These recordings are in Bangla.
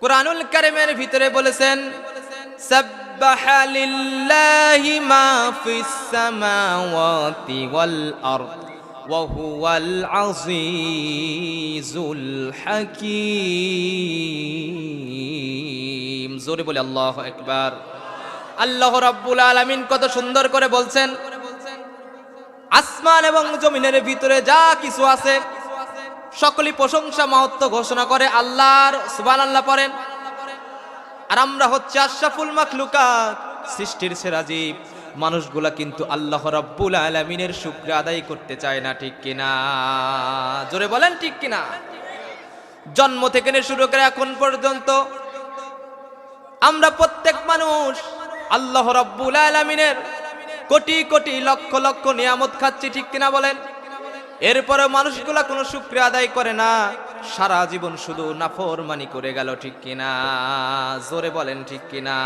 কোরআনুল কারিমের ভিতরে বলেছেন আজিজুল হাকীম। জোরে বলে আল্লাহু রাব্বুল কত সুন্দর করে বলছেন, আসমান এবং জমিনের ভিতরে যা কিছু আছে সকলেই প্রশংসা, মহত্ব ঘোষণা করে আল্লাহর সুবান আল্লাহ পড়েন। আর আমরা হচ্ছে আশরাফুল মাখলুকাত, সৃষ্টির সেরা জীব মানুষগুলা কিন্তু আল্লাহ রাব্বুল আলামিনের শুক্র আদায় করতে চায় না, ঠিক কিনা? জোরে বলেন, ঠিক কিনা? জন্ম থেকে শুরু করে এখন পর্যন্ত আমরা প্রত্যেক মানুষ আল্লাহ রাব্বুল আলামিনের কোটি কোটি লক্ষ লক্ষ নিয়ামত খাচ্ছি, ঠিক কিনা বলেন? এরপরে মানুষগুলা কোনো শুক্রিয়া আদায় করে না। সারা জীবন শুধু নাফরমানি করে গেল, ঠিক কিনা? জোরে বলেন, ঠিক কিনা?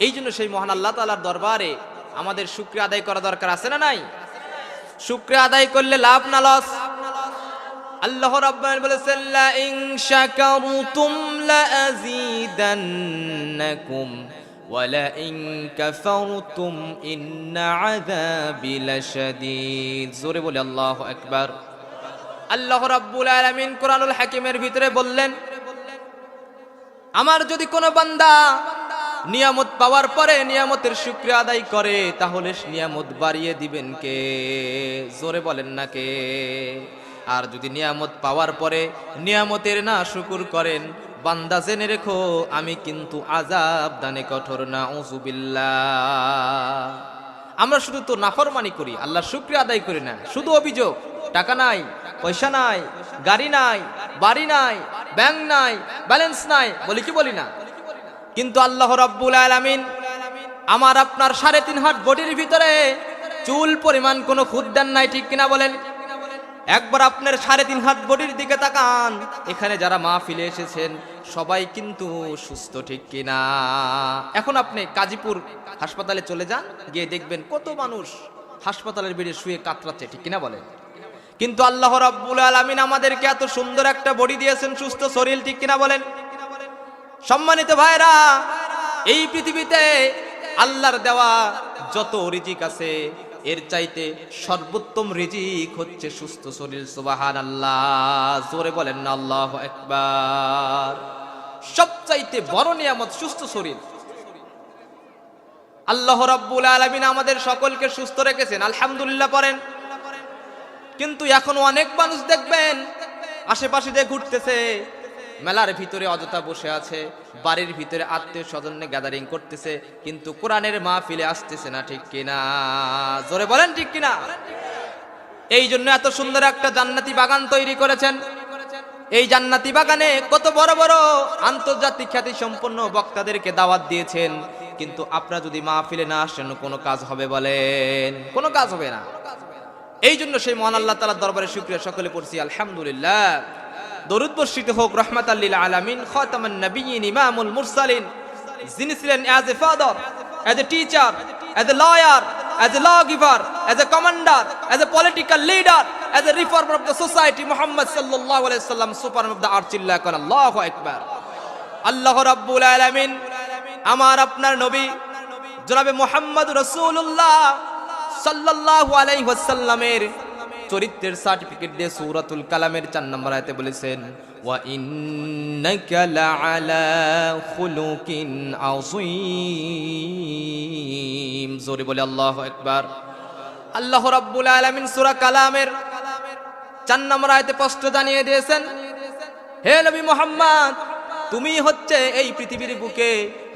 এই জন্য সেই মহান আল্লাহ তালার দরবারে আমাদের শুক্রিয়া আদায় করা দরকার আছে না নাই? শুক্রিয়া আদায় করলে লাভ না লস? আল্লাহ রাব্বান বলেছেন, লা ইন শাকারতুম লা আযীদান্নাকুম। ইন কাফারতুম ইন্না আযাবি লাশাদীদ জোরে বলে আল্লাহু আকবার। আল্লাহ রাব্বুল আলামিন কোরআনুল হাকিমের ভিতরে বললেন, আমার যদি কোনো বান্দা নিয়ামত পাওয়ার পরে নিয়ামতের শুক্রিয়া আদায় করে, তাহলে নিয়ামত বাড়িয়ে দিবেন কে? জোরে বলেন না কে? আর যদি নিয়ামত পাওয়ার পরে নিয়ামতের না শুকুর করেন বান্দা জেনে রেখো, আমি কিন্তু আজাব দানে কঠোর না উজুবিল্লাহ আমরা শুধু তো নাফরমানি করি আল্লাহর শুক্রিয়া আদায় করি না শুধু অভিযোগ, টাকা নাই, পয়সা নাই, গাড়ি নাই, বাড়ি নাই, ব্যাংক নাই, ব্যালেন্স নাই, বলি কি বলি না? কিন্তু আল্লাহ রাব্বুল আলামিন আমার আপনার সাড়ে তিন হাত বডির ভিতরে চুল পরিমাণ কোনো খুদ দেন নাই, ঠিক কিনা বলেন? একবার আপনার সাড়ে তিন হাত বডির দিকে তাকান, এখানে যারা মাহফিলে এসেছেন সবাই কিন্তু সুস্থ ঠিক কিনা? এখন আপনি কাজীপুর হাসপাতালে চলে যান, গিয়ে দেখবেন কত মানুষ হাসপাতালের বেডে শুয়ে কাতরাচ্ছে, ঠিক কিনা বলেন? কিন্তু আল্লাহ রাব্বুল আলামিন আমাদেরকে এত সুন্দর একটা বডি দিয়েছেন, সুস্থ শরীর, ঠিক কিনা বলেন? সম্মানিত ভাইরা এই পৃথিবীতে আল্লাহর দেওয়া যত রিজিক আছে এর চাইতে সর্বোত্তম রিজিক হচ্ছে সুস্থ শরীর সুবাহান আল্লাহ জোরে বলেন না, আল্লাহ একবার সবচাইতে বড় নিয়ামত সুস্থ শরীর। আল্লাহ রাব্বুল আলামিন আমাদের সকলকে সুস্থ রেখেছেন, আলহামদুলিল্লাহ পড়েন। কিন্তু এখন অনেক মানুষ দেখবেন, আশেপাশে দিয়ে ঘুরতেছে মেলার ভিতরে অযথা বসে আছে, বাড়ির ভিতরে আত্মীয় স্বজনে গ্যাদারিং করতেছে, কিন্তু কোরআনের মা ফিলে আসতেছে না, ঠিক কিনা? জোরে বলেন, ঠিক কিনা? এই জন্য এত সুন্দর একটা জান্নাতি বাগান তৈরি করেছেন। এই জান্নাতি বাগানে কত বড় বড় আন্তর্জাতিক খ্যাতি সম্পন্ন বক্তাদেরকে দাওয়াত দিয়েছেন, কিন্তু আপনারা যদি মাহফিলে না আসেন, কোনো কাজ হবে বলেন। কোনো কাজ হবে না। এই জন্য সেই মহান আল্লাহ তালার দরবারে শুক্রিয়া। সকলে পড়ছি, আলহামদুলিল্লাহ। দরুদ বর্ষিত হোক, রহমাত আল্লিল আলামিন, খতামান নবীন ইমামুল মুরসালিন। যিনি ছিলেন as a father as a teacher as a lawyer as a law giver as a commander as a political leader as a reformer of the society Mohammad সাল্লাল্লাহু আলাইহি সাল্লাম সুপার অফ দ্য আর্থ চিল্লা করেন আল্লাহু আকবার আল্লাহ রাব্বুল আলামিন আমার আপনার নবী, জনাবে মোহাম্মদ রাসূলুল্লাহ সাল্লাল্লাহু আলাইহি ওয়াসাল্লামের চরিত্রের সার্টিফিকেট দিয়ে সূরাতুল কালামের 4 নম্বর আয়াতে বলেছেন, ওয়া ইন্নাকা লাআলা খুলুকিন আযীম। জোরে বলে আল্লাহু আকবার। আল্লাহ রাব্বুল আলামিন সূরা কালামের 4 নম্বর আয়াতে স্পষ্ট জানিয়ে দিয়েছেন, হে নবী মোহাম্মদ, তুমি হচ্ছে এই পৃথিবীর বুকে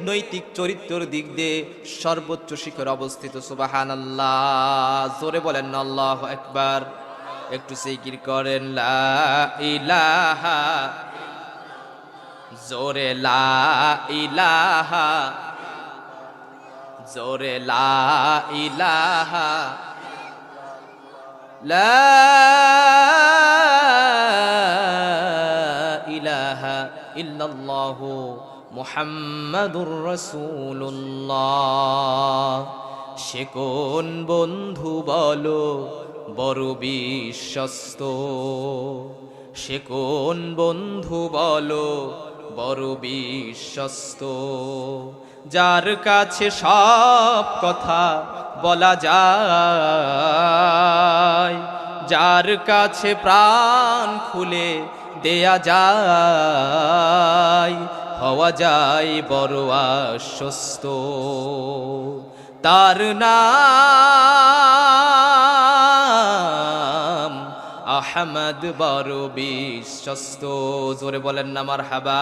নৈতিক চরিত্রের দিক দিয়ে সর্বোচ্চ শিখর অবস্থিত সুবাহান আল্লাহ জোরে বলেন আল্লাহ একবার একটু সিকির করেন, লা ইলাহা জোরে, লা ইলাহা জোরে, লা ইলাহা লা ইলাহা ইল্লাল্লাহ মুহাম্মাদুর রাসূলুল্লাহ। সে কোন বন্ধু বলো বড় বিশ্বস্ত। সে কোন বন্ধু বলো, বড় বিশ্বস্ত। যার কাছে সব কথা বলা যায়, যার কাছে প্রাণ খুলে দেয়া যায়, হওয়া যায় বড় আশ্বস্ত। তার নাম আহমদ বড় বিশ্বস্ত জোরে বলেন না আমার হাবা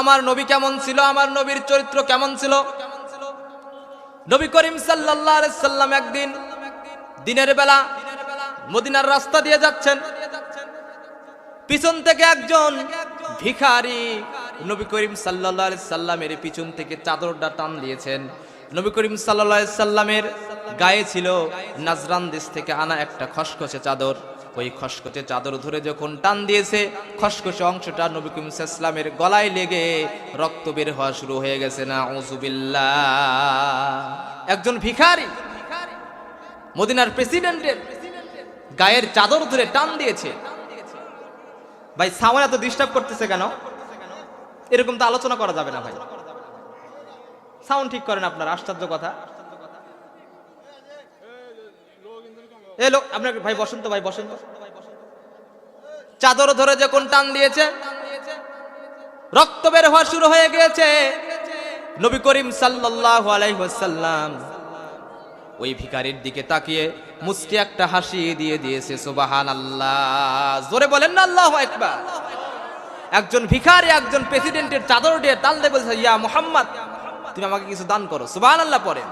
আমার নবী কেমন ছিল? আমার নবীর চরিত্র কেমন ছিল? নবী করিম আলাইহি সাল্লাম একদিন দিনের বেলা মদিনার রাস্তা দিয়ে যাচ্ছেন। পিছন থেকে একজন ভিখারি নবী করিম আলাইহি সাল্লামের পিছন থেকে চাদরটা টান দিয়েছেন। নবী করিম আলাইহি সাল্লামের গায়ে ছিল নাজরান দেশ থেকে আনা একটা খসখসে চাদর। ওই খসখসে চাদর ধরে যখন টান দিয়েছে, খসখসে অংশটা নবী করিম সাল্লামের গলায় লেগে রক্ত বের হওয়া শুরু হয়ে গেছে। না উজুবিল্লাহ একজন ভিখারি মদিনার প্রেসিডেন্টের গায়ের চাদর ধরে টান দিয়েছে। ভাই সাউন্ড এত ডিস্টার্ব করতেছে কেন? এরকম তো আলোচনা করা যাবে না ভাই। সাউন্ড ঠিক করেন আপনার, আশ্চর্য কথা। এ লোক, আপনার ভাই বসন্ত ভাই বসন্ত। চাদর ধরে যখন টান দিয়েছে, রক্ত বের হওয়া শুরু হয়ে গিয়েছে। নবী করিম সাল্লাল্লাহু আলাইহি ওয়াসাল্লাম ওই ভিখারির দিকে তাকিয়ে মুস্কি একটা হাসি দিয়ে দিয়েছে সুবাহান আল্লাহ জোরে বলেন না, আল্লাহ একবার একজন ভিখারি, একজন প্রেসিডেন্টের চাদর দিয়ে টান দিয়ে বলছে, ইয়া মোহাম্মদ তুমি আমাকে কিছু দান করো। সুবাহান আল্লাহ পরে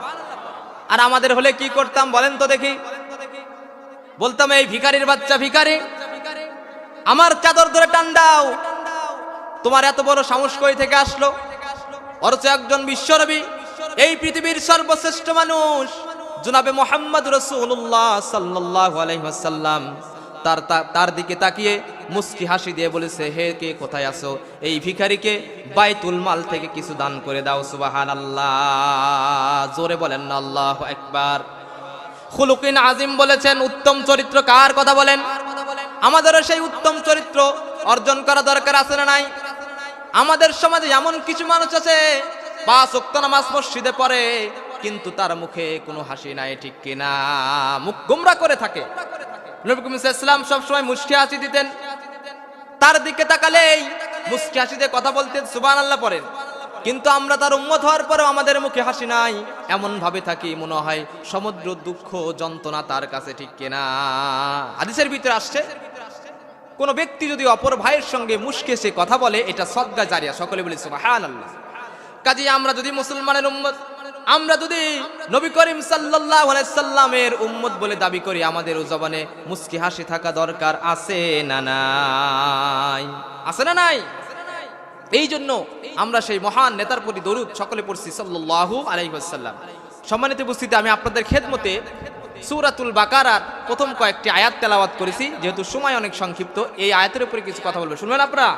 আর আমাদের হলে কি করতাম বলেন তো দেখি। বলতাম, এই ভিখারির বাচ্চা, ভিখারি, আমার চাদর ধরে টান দাও। তোমার এত বড় সাহস কই থেকে আসলো? অথচ একজন বিশ্বরবি এই পৃথিবীর সর্বশ্রেষ্ঠ মানুষ, জনাবে মোহাম্মদ রসুল্লাহ সাল্লাহ আলহিহাসাল্লাম তার তার দিকে তাকিয়ে মুস্কি হাসি দিয়ে বলেছে, হে কে, কোথায় আসো এই ভিখারিকে বাইতুল মাল থেকে কিছু দান করে দাও সুবাহান আল্লাহ জোরে বলেন, আল্লাহ একবার খুলুকিন আজিম বলেছেন, উত্তম চরিত্র কার কথা বলেন? আমাদেরও সেই উত্তম চরিত্র অর্জন করা দরকার আছে না নাই? আমাদের সমাজে এমন কিছু মানুষ আছে, পাঁচ ওয়াক্ত নামাজ মসজিদে পড়ে, কিন্তু তার মুখে কোনো হাসি নাই, ঠিক কিনা? মুখ গুমরা করে থাকে। নবী করিম ইসলাম সবসময় মুষ্টি হাসি দিতেন। তার দিকে তাকালেই মুষ্টি হাসি দিয়ে কথা বলতেন সুবান আল্লাহ পড়েন। কিন্তু আমরা তার উম্মত হওয়ার পরেও আমাদের মুখে হাসি নাই। এমন ভাবে থাকি মনে হয় সমুদ্র দুঃখ যন্ত্রণা তার কাছে ঠিক কিনা। হাদিসের ভিতরে আসছে, কোন ব্যক্তি যদি অপর ভাইয়ের সঙ্গে মুশকে সে কথা বলে, এটা সদ্গা জারিয়া, সকলে বলি সুবহানাল্লাহ। কাজে আমরা যদি মুসলমানের উম্মত আমরা যদি নবী করিম আলাইহি সাল্লামের উম্মত বলে দাবি করি আমাদের জবানে মুস্কি হাসি থাকা দরকার, আছে না নাই? আছে না নাই? এই জন্য আমরা সেই মহান নেতার প্রতি দরুদ সকলে পড়ছি সাল্লাল্লাহু আলাইহি ওয়াসাল্লাম। সম্মানিত উপস্থিতি আমি আপনাদের খেদমতে সূরাতুল বাকারার প্রথম কয়েকটি আয়াত তেলাওয়াত করেছি, যেহেতু সময় অনেক সংক্ষিপ্ত, এই আয়াতের উপরে কিছু কথা বলব। শুনবেন আপনারা?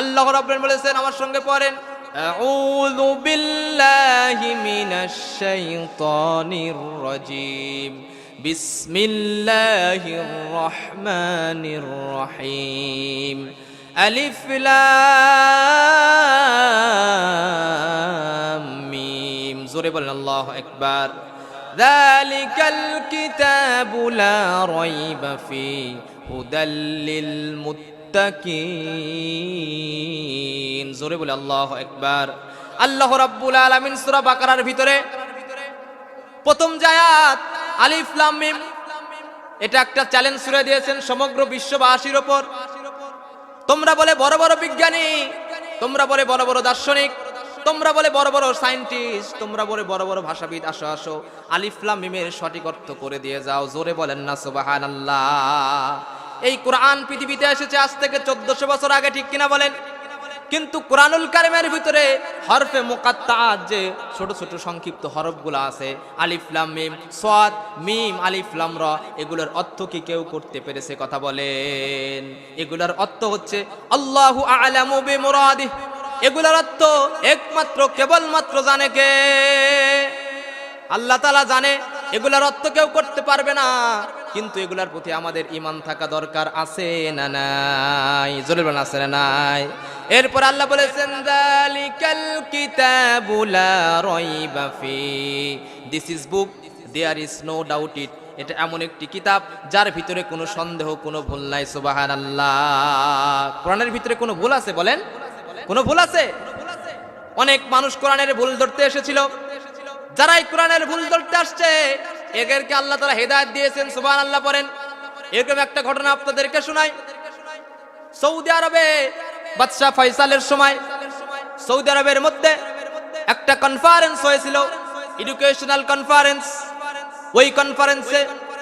আল্লাহ রাব্বুল বলেছেন, আমার সঙ্গে পড়েন। أعوذ بالله من الشيطان الرجيم. بسم الله الرحمن الرحيم. ألف لام ميم. زرب الله أكبر. ذلك الكتاب لا ريب فيه. هدى للمتقين. জোরে বলে, আল্লাহ একবার আল্লাহ রাব্বুল আলামিন সূরা বাকারার ভিতরে প্রথম জায়াত আলিফ লাম মিম, এটা একটা চ্যালেঞ্জ ছুড়ে দিয়েছেন সমগ্র বিশ্ববাসীর ওপর। তোমরা বলে বড় বড় বিজ্ঞানী, তোমরা বলে বড় বড় দার্শনিক, তোমরা বলে বড় বড় সায়েন্টিস্ট তোমরা বলে বড় বড় ভাষাবিদ, আসো আসো। আলিফলাম মিমের সঠিক অর্থ করে দিয়ে যাও, জোরে বলেন না, সুবহানাল্লাহ। এই কোরআন পৃথিবীতে এসেছে আজ থেকে চোদ্দশো বছর আগে, ঠিক কিনা বলেন? কিন্তু কোরআনুল কারিমের ভিতরে হরফে মুকাত্তাআত যে ছোট ছোট সংক্ষিপ্ত হরফগুলো আছে আলিফলাম মিম, সাদ, মিম আলিফলাম র, এগুলোর অর্থ কি কেউ করতে পেরেছে কথা বলেন? এগুলোর অর্থ হচ্ছে আল্লাহু আ'লামু বিমুরাদিহ। এগুলোর অর্থ একমাত্র, কেবলমাত্র জানে কে? আল্লাহ তালা জানে, এগুলার অর্থ কেউ করতে পারবে না। কিন্তু এগুলার প্রতি আমাদের ইমান থাকা দরকার আছে না নাই? জোরে বলেন, আছে না নাই? এরপর আল্লাহ বলেছেন যালিকাল কিতাবু লা রাইবা ফি। This is book there is no doubt it এটা এমন একটি কিতাব যার ভিতরে কোনো সন্দেহ, কোনো ভুল নাই, সুবহানাল্লাহ। কোরআনের ভিতরে কোনো ভুল আছে বলেন? কোনো ভুল আছে? অনেক মানুষ কোরআনের ভুল ধরতে এসেছিল। যারাই কোরআনের ভুল ধরতে আসছে এদেরকে আল্লাহ তারা হেদায়ত দিয়েছেন সুবান আল্লাহ পড়েন। এরকম একটা ঘটনা আপনাদেরকে শোনাই। সৌদি আরবে বাদশাহ ফয়সালের সময়, সৌদি আরবের মধ্যে একটা কনফারেন্স হয়েছিল এডুকেশনাল কনফারেন্স ওই কনফারেন্সে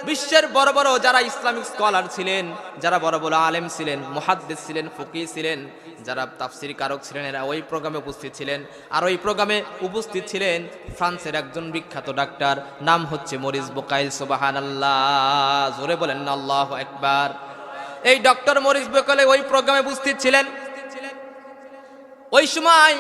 বিশ্বের বড় বড় যারা ইসলামিক স্কলার ছিলেন, যারা বড় বড় আলেম ছিলেন, মুহাদ্দিস ছিলেন ফকি ছিলেন, যারা তাফসির কারক ছিলেন, এরা ওই প্রোগ্রামে উপস্থিত ছিলেন। আর ওই প্রোগ্রামে উপস্থিত ছিলেন ফ্রান্সের একজন বিখ্যাত ডাক্তার, নাম হচ্ছে মরিস বোকাইল সোবাহান আল্লাহ জোরে বলেন আল্লাহ একবার এই ডক্টর মরিস বোকালে ওই প্রোগ্রামে উপস্থিত ছিলেন। ওই সময়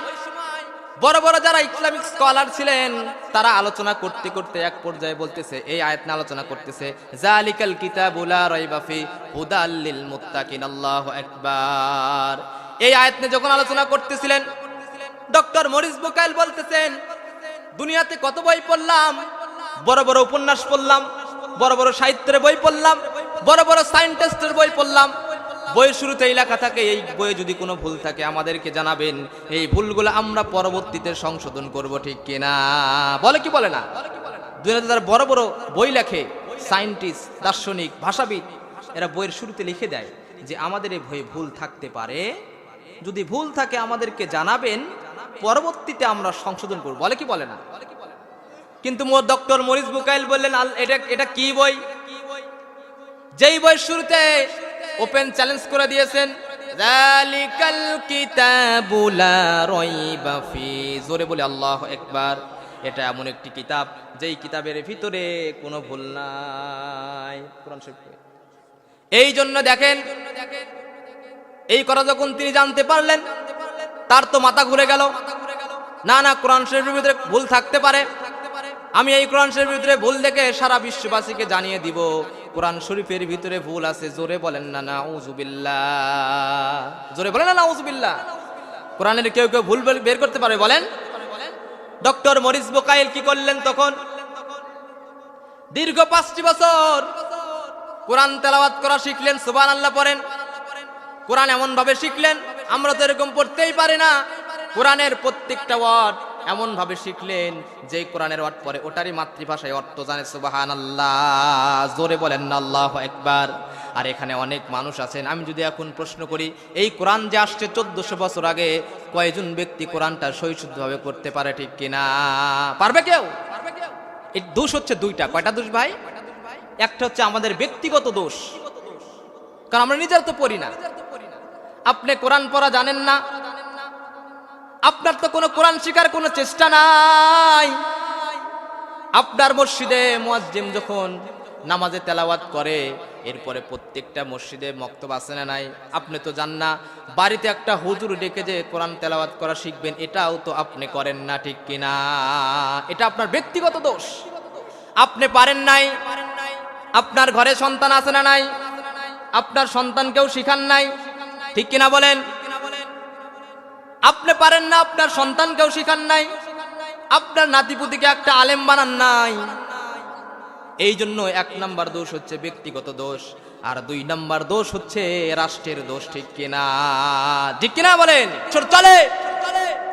বড় বড় যারা ইসলামিক স্কলার ছিলেন, তারা আলোচনা করতে করতে এক পর্যায়ে বলতেছে, এই আয়াত আলোচনা করতেছে, জালিকাল কিতাবুলা রাইবাফি হুদাল লিল মুত্তাকিন, আল্লাহু আকবার। এই আয়াত নিয়ে যখন আলোচনা করতেছিলেন, ডক্টর মরিস বুকাইল বলতেছেন, দুনিয়াতে কত বই পড়লাম, বড় বড় উপন্যাস পড়লাম, বড় বড় সাহিত্যের বই পড়লাম, বড় বড় সায়েন্টিস্টের বই পড়লাম বইয়ের শুরুতেই লেখা থাকে, এই বইয়ে যদি কোনো ভুল থাকে, আমাদেরকে জানাবেন। এই ভুলগুলো আমরা পরবর্তীতে সংশোধন করব, ঠিক কিনা? বলে কি বলে না? দুনিয়াতে যারা বড় বড় বই লেখে, সায়েন্টিস্ট, দার্শনিক, ভাষাবিদ, এরা বইয়ের শুরুতে লিখে দেয় যে আমাদের এই বইয়ে ভুল থাকতে পারে। যদি ভুল থাকে, আমাদেরকে জানাবেন। পরবর্তীতে আমরা সংশোধন করব। বলে কি বলে না? কিন্তু মোর ডক্টর মরিস বুকাইল বললেন এটা এটা কি বই? যেই বই শুরুতে ওপেন চ্যালেঞ্জ করে দিয়েছেন। জোরে বলে, আল্লাহ একবার এটা এমন একটি কিতাব, যেই কিতাবের ভিতরে কোনো ভুল নাই। কোরআন। এই জন্য দেখেন, এই কথা যখন তিনি জানতে পারলেন, তার তো মাথা ঘুরে গেল। না না, কোরআন শরীফের ভিতরে ভুল থাকতে পারে। আমি এই কোরআন শরীফের ভিতরে ভুল দেখে সারা বিশ্ববাসীকে জানিয়ে দিব। কোরআন শরীফের ভিতরে ভুল আছে, জোরে বলেন না না জোরে বলেন না, নাউজুবিল্লাহ। কোরআনের কেউ কেউ ভুল বের- করতে পারে বলেন। ডক্টর মরিস বোকাইল কি করলেন তখন? দীর্ঘ পাঁচটি বছর কোরআন তেলাওয়াত করা শিখলেন সুবান আল্লাহ পড়েন। কোরআন এমন ভাবে শিখলেন, আমরা তো এরকম পড়তেই পারি না। কোরআনের প্রত্যেকটা ওয়ার্ড এমন ভাবে শিখলেন যে কোরআনের ওয়ার্ড পরে, ওটারই মাতৃভাষায় অর্থ জানে সুবাহান আল্লাহ জোরে বলেন আল্লাহ একবার আর এখানে অনেক মানুষ আছেন। আমি যদি এখন প্রশ্ন করি, এই কোরআন যে আসছে চোদ্দশো বছর আগে, কয়জন ব্যক্তি কোরআনটা সহিশুদ্ধভাবে করতে পারে ঠিক কিনা? পারবে কেউ? এই দোষ হচ্ছে দুইটা। কয়টা দোষ ভাই? একটা হচ্ছে আমাদের ব্যক্তিগত দোষ। কারণ আমরা নিজের তো পড়ি না। আপনি কোরআন পড়া জানেন না আপনার তো কোনো কোরআন শিকার কোনো চেষ্টা নাই। আপনার মসজিদে মুয়াজ্জিম যখন নামাজে তেলাওয়াত করে, এরপরে প্রত্যেকটা মসজিদে মক্তব আছে না নাই? আপনি তো জান না, বাড়িতে একটা হুজুর ডেকে যে কোরআন তেলাওয়াত করা শিখবেন, এটাও তো আপনি করেন না, ঠিক কিনা এটা আপনার ব্যক্তিগত দোষ। আপনি পারেন নাই, আপনার ঘরে সন্তান আছে না নাই? আপনার সন্তানকেও শিখান নাই, ঠিক কিনা বলেন? আপনি পারেন না, আপনার সন্তানকেও শিখান নাই, আপনার নাতিপুতিকে একটা আলেম বানান নাই। এই জন্য এক নাম্বার দোষ হচ্ছে ব্যক্তিগত দোষ, আর দুই নাম্বার দোষ হচ্ছে রাষ্ট্রের দোষ, ঠিক কিনা? ঠিক কিনা বলেন? চলে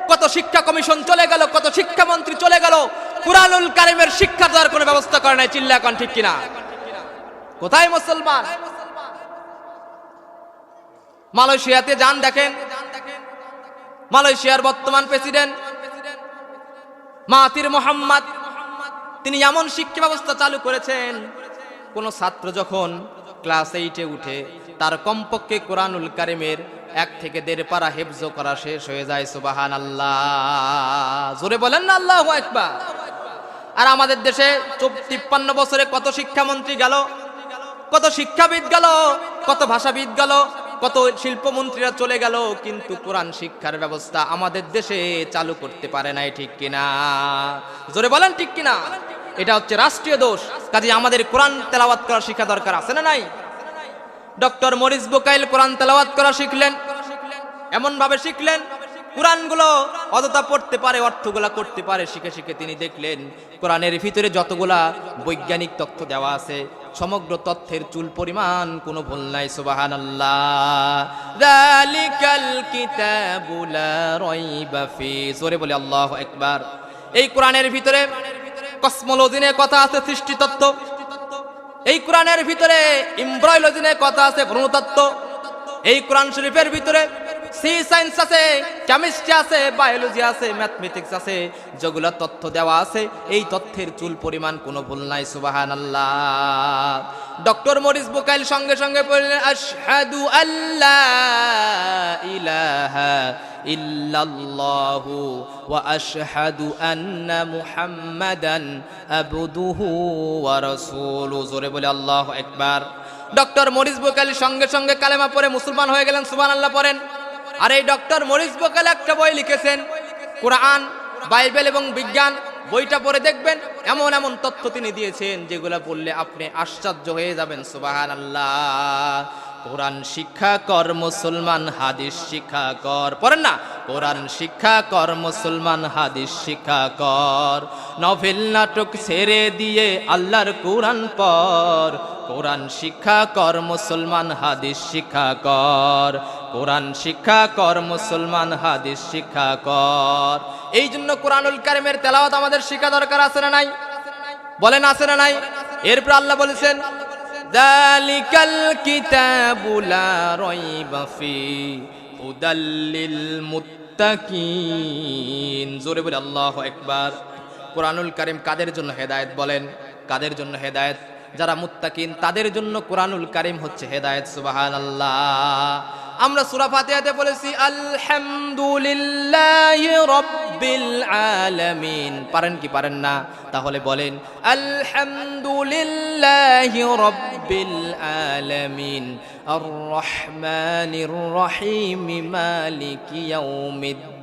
কত শিক্ষা কমিশন চলে গেল, কত শিক্ষামন্ত্রী চলে গেল, কুরআনুল কারিমের শিক্ষা দেওয়ার কোনো ব্যবস্থা করে নাই, চিল্লা এখন, ঠিক কিনা? কোথায় মুসলমান? মালয়েশিয়াতে যান দেখেন মালয়েশিয়ার বর্তমান প্রেসিডেন্ট মাহাতির মোহাম্মদ, তিনি এমন শিক্ষা ব্যবস্থা চালু করেছেন, কোন ছাত্র যখন ক্লাস এইটে উঠে তার কমপক্ষে কোরআনুল কারিমের এক থেকে দেড় পারা হেফজ করা শেষ হয়ে যায় সুবাহান আল্লাহ জোরে বলেন না, আল্লাহ একবার আর আমাদের দেশে তিপ্পান্ন বছরে কত শিক্ষামন্ত্রী গেল, কত শিক্ষাবিদ গেল, কত ভাষাবিদ গেল কত শিল্পমন্ত্রীরা চলে গেল, কিন্তু কোরআন শিক্ষার ব্যবস্থা আমাদের দেশে চালু করতে পারে নাই, ঠিক কিনা? জোরে বলেন, ঠিক কিনা? এটা হচ্ছে রাষ্ট্রীয় দোষ কাজে আমাদের কোরআন তেলাওয়াত করা শিক্ষা দরকার, আছে না নাই? ডক্টর মরিস বোকাইল কোরআন তেলাওয়াত করা শিখলেন এমন ভাবে শিখলেন কোরআনগুলো অযথা পড়তে পারে, অর্থগুলা করতে পারে, শিখে শিখে তিনি দেখলেন, কোরআনের ভিতরে যতগুলা বৈজ্ঞানিক তথ্য দেওয়া আছে, সমগ্র তথ্যের চুল পরিমাণ কোনো ভুল নাই সুবাহান জোরে বলে আল্লাহ একবার এই কোরআনের ভিতরে কসমোলজি নিয়ে কথা আছে, সৃষ্টি তত্ত্ব। এই কোরআনের ভিতরে ইমব্রয়লজি কথা আছে, ভ্রূণতত্ত্ব। এই কোরআন শরীফের ভিতরে সি সায়েন্স আছে, কেমিস্ট্রি আছে, বায়োলজি আছে, ম্যাথমেটিক্স আছে, যেগুলো তথ্য দেওয়া আছে, এই তথ্যের চুল পরিমাণ কোনো ভুল নাই সুবাহান আল্লাহ ডক্টর মরিস বুকাইল সঙ্গে সঙ্গে বললেন, আশহাদু আল্লাহ ইলাহা ইল্লাল্লাহু ওয়া আশহাদু আন্না মুহাম্মাদান আবদুহু ওয়া রাসূলুহু জোরে বলে আল্লাহু আকবার। ডক্টর মরিস বুকাইল সঙ্গে সঙ্গে কালেমা পড়ে মুসলমান হয়ে গেলেন, সুবহানাল্লাহ পড়েন। আর এই ডক্টর মরিস বোকাল একটা বই লিখেছেন। কোরআন, বাইবেল এবং বিজ্ঞান, বইটা পড়ে দেখবেন, এমন এমন তথ্য তিনি দিয়েছেন যেগুলো পড়লে আপনি আশ্চর্য হয়ে যাবেন সুবাহান আল্লাহ কোরআন শিক্ষা কর মুসলমান, হাদিস শিক্ষা কর। পড়েন না? কোরআন শিক্ষা কর মুসলমান, হাদিস শিক্ষা কর। নভেল নাটক ছেড়ে দিয়ে আল্লাহর কোরআন পর কোরআন শিক্ষা কর মুসলমান, হাদিস শিক্ষা কর। কোরআন শিক্ষা কর, মুসলমান হাদিস শিক্ষা কর। এই জন্য কোরআনুল কারিমের তেলাওয়াত আমাদের শিক্ষা দরকার আছে না নাই? বলেন আছে না নাই? এরপর আল্লাহ বলেছেন মুত্তাকিন। আল্লাহু কারিম কাদের জন্য হেদায়েত বলেন? কাদের জন্য হেদায়েত? যারা মুত্তাকিন, তাদের জন্য কোরআনুল কারিম হচ্ছে হেদায়েত, সুবহানাল্লাহ। আমরা সুরা ফাতিহাতে বলেছি আলহামদুলিল্লাহি রাব্বিল আলামিন। পারেন কি পারেন না? তাহলে বলেন, আলহামদুলিল্লাহি রাব্বিল আলামিন। আর রহমানির রহিম মালিকি ইয়াউমিদ্দিন।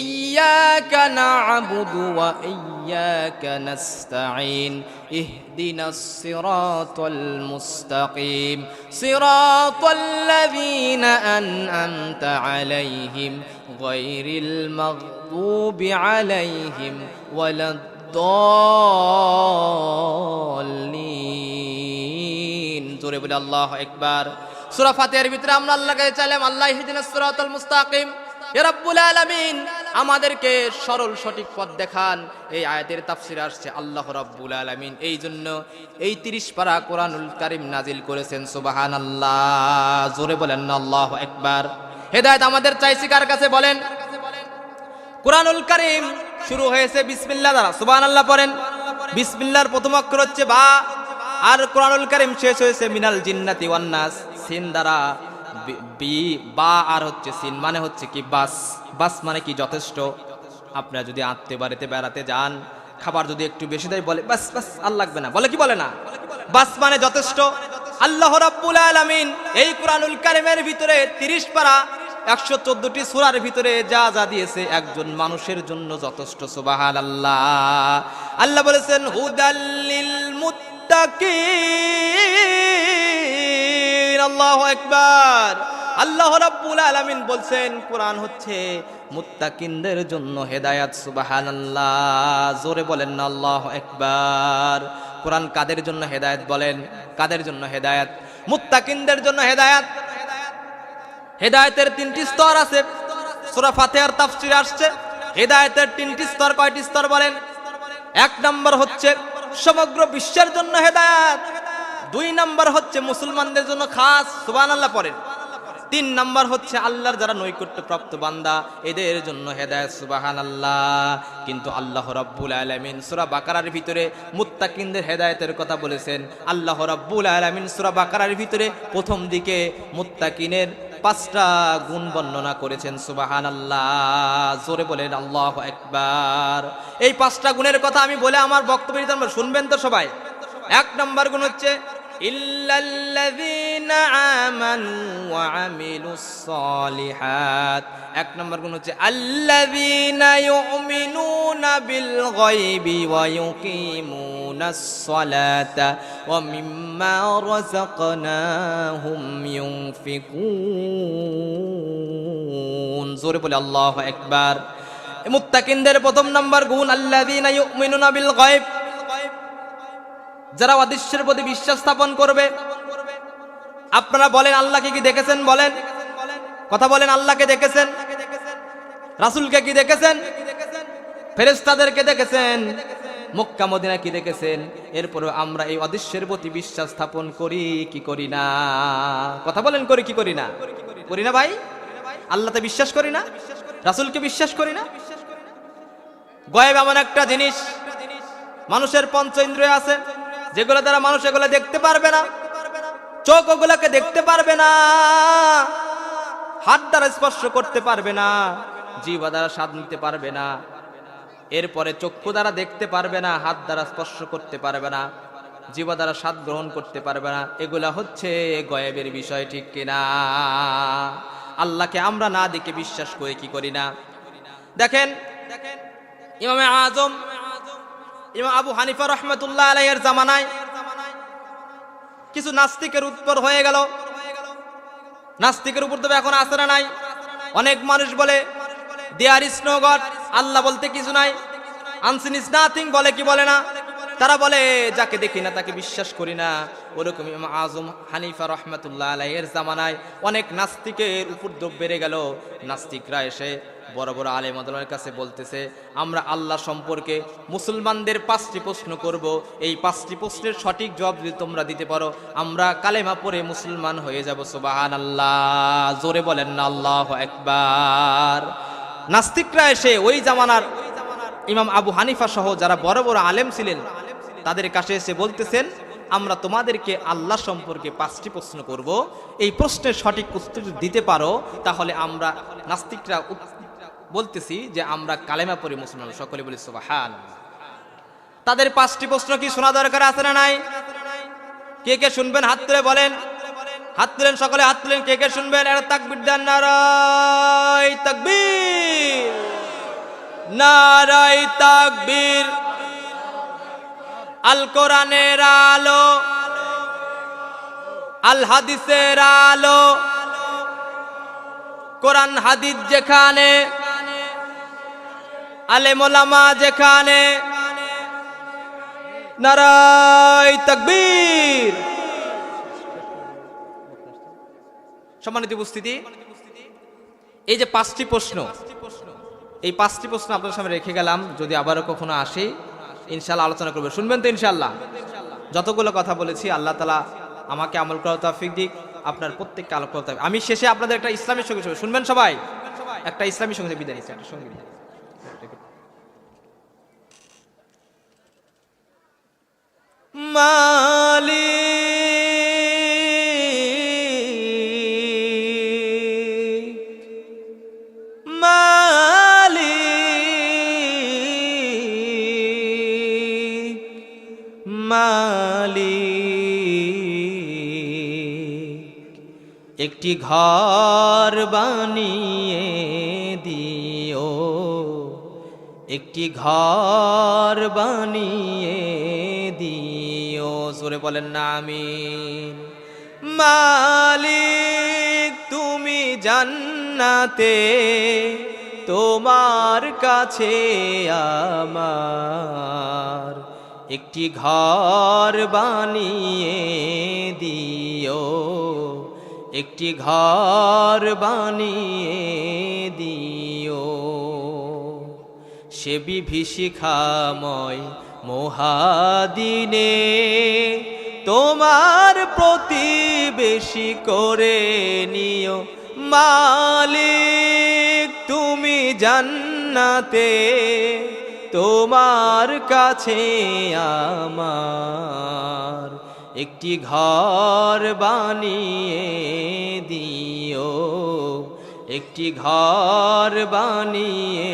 ইয়াকা না'বুদু ওয়া ইয়াকা নাস্তাঈন ইহদিনাস সিরাতাল মুস্তাকিম, সিরাতাল লাযীনা আন'আমতা আলাইহিম গায়রিল মাগদুবি আলাইহিম ওয়ালাদ দলিন জোরে বলে আল্লাহ একবার সূরা ফাতিহার ভিতরে আমরা আল্লাহকে চাইলাম, আল্লাহ ইহদিনাস সিরাতাল মুস্তাকিম রব্বুল আলামিন আমাদেরকে সরল সঠিক পথ দেখান। এই আয়াতের তাফসির আসছে, আল্লাহ রব্বুল আলামিন। এই জন্য এই 30 পারা কোরআনুল কারীম নাজিল করেছেন সুবাহান আল্লাহ জোরে বলেন আল্লাহু আকবার। হেদায়েত আমাদের চাইছি, কার কাছে বলেন? কোরআনুল কারীম শুরু হয়েছে, বিসমিল্লাহ দ্বারা। সুবহানাল্লাহ পড়েন। বিসমিল্লাহর প্রথম অক্ষর হচ্ছে বা। আর কোরআনুল কারীম শেষ হয়েছে, মিনাল জিন্নাতি ওয়ান নাস, সিন দ্বারা। বি- বি আর হচ্ছে সিন মানে হচ্ছে কি বাস। বাস মানে কি যথেষ্ট? আপনারা যদি আত্মীয় বাড়িতে বেড়াতে যান, খাবার যদি একটু বেশি দেয়, বলে বাস বাস, আর লাগবে না। বলে কি বলে না? বাস মানে যথেষ্ট? আল্লাহ রাব্বুল আলামিন এই কোরআনুল কারিমের ভিতরে 30 পারা, একশো চোদ্দটি সুরার ভিতরে যা যা দিয়েছে, একজন মানুষের জন্য যথেষ্ট সুবাহান আল্লাহ আল্লাহ বলেছেন হুদাল্লিল মুত্তাকিন। আল্লাহু আকবার। আল্লাহ রাব্বুল আলামিন বলছেন হচ্ছে মুত্তাকিনদের জন্য হেদায়াত, সুবহানাল্লাহ। জোরে বলেন না, আল্লাহু কোরআন কাদের জন্য বলেন? কাদের জন্য মুত্তাকিনদের জন্য হেদায়েত। হেদায়েতের তিনটি স্তর আছে। সূরা ফাতিহার তাফসীরে আসছে। হেদায়েতের তিনটি স্তর কয়টি স্তর বলেন? এক নম্বর হচ্ছে, সমগ্র বিশ্বের জন্য হেদায়েত। দুই নাম্বার হচ্ছে মুসলমানদের জন্য খাস সুবান আল্লাহ পড়েন। তিন নাম্বার হচ্ছে আল্লাহর যারা নৈকট্য প্রাপ্ত বান্দা, এদের জন্য হেদায়েত, সুবহানাল্লাহ। কিন্তু আল্লাহ রাব্বুল আলামিন সুরা বাকারার ভিতরে মুত্তাকিনদের হেদায়েতের কথা বলেছেন। আল্লাহ রাব্বুল আলামিন সূরা বাকারার ভিতরে প্রথম দিকে মুত্তাকিনের পাঁচটা গুণ বর্ণনা করেছেন সুবাহান আল্লাহ জোরে বলেন, আল্লাহ একবার এই পাঁচটা গুণের কথা আমি বলে আমার বক্তব্য শুনবেন তো সবাই? এক নম্বর গুণ হচ্ছে ইল্লাল্লাযীনা আমানু ওয়া আমিলুস সালিহাত। এক নম্বর গুণ হচ্ছে, আল্লাযীনা ইউমিনুনা বিল গায়বি ওয়া ইউকিমুনাস সালাতা ওয়া মিম্মা রাযাকনাহুম ইউনফিকুন। জোরে বলে আল্লাহু আকবার। মুত্তাকিনদের প্রথম নাম্বার গুণ, আল্লাযীনা ইউমিনুনা বিল গায়ব। যারা অদৃশ্যের প্রতি বিশ্বাস স্থাপন করবে, আপনারা বলেন, আল্লাহকে কি দেখেছেন বলেন? কথা বলেন, আল্লাহকে দেখেছেন? রাসূলকে কি দেখেছেন? ফেরেস্তাদেরকে দেখেছেন? মক্কা, মদিনা কি দেখেছেন? এরপরে আমরা এই অদৃশ্যের প্রতি বিশ্বাস স্থাপন করি কি করি না? কথা বলেন, করি কি করি না? করি না ভাই? আল্লাহতে বিশ্বাস করি না? রাসূলকে বিশ্বাস করি না? গয়েব এমন একটা জিনিস, মানুষের পঞ্চ ইন্দ্রিয় আছে। যেগুলো দ্বারা মানুষ এগুলো দেখতে পারবে না, চোখ ওগুলাকে দেখতে পারবে না, হাত দ্বারা স্পর্শ করতে পারবে না, জিবা দ্বারা স্বাদ নিতে পারবে না, এরপরে চক্ষু দ্বারা দেখতে পারবে না, হাত দ্বারা স্পর্শ করতে পারবে না, জিবা দ্বারা স্বাদ গ্রহণ করতে পারবে না, এগুলা হচ্ছে গয়েবের বিষয়, ঠিক কিনা? আল্লাহকে আমরা না দেখে বিশ্বাস করে কি করি না? দেখেন, ইমামে আজম ইমাম আবু হানিফা রহমতুল্লাহ আলাইয়ের জামানায় কিছু নাস্তিকের উৎপর হয়ে গেল। নাস্তিকের উপর তবে এখন আসে নাই। অনেক মানুষ বলে, দেয়ার ইস আল্লাহ বলতে কিছু নাই। আনসিন ইস নাথিং, বলে কি বলে না? তারা বলে, যাকে দেখি না, তাকে বিশ্বাস করি না। ওরকম আজম হানিফা রহমতুল্লাহ আলাইয়ের জামানায় অনেক নাস্তিকের উপর উপদ্রব বেড়ে গেল। নাস্তিকরা এসে বড় বড় আলেমদের কাছে বলতেছে, আমরা আল্লাহ সম্পর্কে মুসলমানদের পাঁচটি প্রশ্ন করব। এই পাঁচটি প্রশ্নের সঠিক জবাব যদি তোমরা দিতে পারো, আমরা কালেমা পরে মুসলমান হয়ে যাব। সুবাহান আল্লাহ জোরে বলেন না, আল্লাহ একবার নাস্তিকরা এসে ওই জামানার ইমাম আবু হানিফা সহ যারা বড় বড় আলেম ছিলেন, তাদের কাছে এসে বলতেছেন, আমরা তোমাদেরকে আল্লাহ সম্পর্কে পাঁচটি প্রশ্ন করব। এই প্রশ্নের সঠিক উত্তর দিতে পারো, তাহলে আমরা নাস্তিকরা বলতেছি যে আমরা কালেমা পড়ি মুসলমান, সকলে বলি সুবাহান তাদের পাঁচটি প্রশ্ন কি শোনা দরকার আছে না নাই? কে কে শুনবেন? হাত তুলে বলেন। হাত তুলেন সকলে, হাত তুলেন। কে কে শুনবেন? আল কোরআনের আলো। আল হাদিসের আলো। কোরআন হাদিস যেখানে আলেমোলামা যেখানে নারাই তাকবীর। সম্মানিত উপস্থিতি, এই যে পাঁচটি প্রশ্ন, এই পাঁচটি প্রশ্ন আপনার সামনে রেখে গেলাম, যদি আবারও কখনো আসে ইনশাল্লাহ আলোচনা করবে। শুনবেন তো ইনশাল্লাহ যতগুলো কথা বলেছি, আল্লাহ তালা আমাকে আমল করা তৌফিক দিক, আপনার প্রত্যেককে আলোক হবে আমি শেষে আপনাদের একটা ইসলামী সংগীত শোনাবো। শুনবেন সবাই? একটা ইসলামী সংগীত বিদায় নিচ্ছি, একটা সংগীত মালিক মালিক মালিক একটি ঘর বানিয়ে দিও একটি ঘর বানিয়ে দিও জোরে বলেন না, আমিন। মালিক, তুমি জান্নাতে, তোমার কাছে আমার একটি ঘর বানিয়ে দিও, একটি ঘর বানিয়ে দিও। সে বিভীষিকাময় মহাদিনে তোমার প্রতিবেশী করে নিও মালিক, তুমি জান্নাতে, তোমার কাছে আমার একটি ঘর বানিয়ে দিও, একটি ঘর বানিয়ে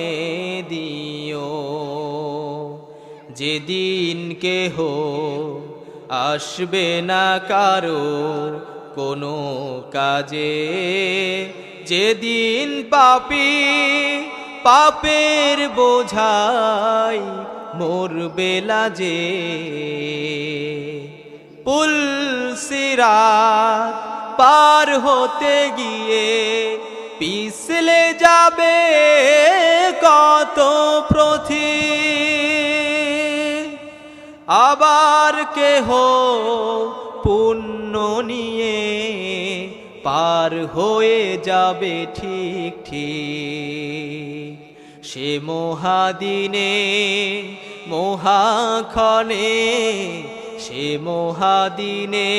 দিও। যেদিন কেহ আসবে না কারও কোনো কাজে, যেদিন পাপি পাপের বোঝাই মোর মরবে লাজে। পুলসিরাত পার হতে গিয়ে পিছলে যাবে কত প্রথি আবার কেহ পুণ্য নিয়ে পার হয়ে যাবে ঠিক ঠিক। সে মহাদিনে, মহাক্ষণে, সে মহাদিনে,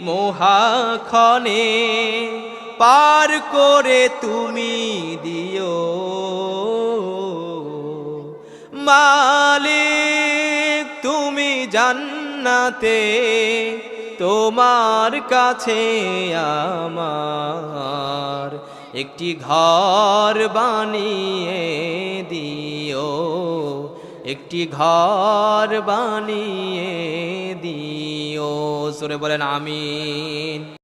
মহাক্ষণে পার করে তুমি দিও। মালিক তুমি জান্নাতে, তোমার কাছে আমার একটি ঘর বানিয়ে দিও, একটি ঘর বানিয়ে দিও। সরে বলেন, আমিন।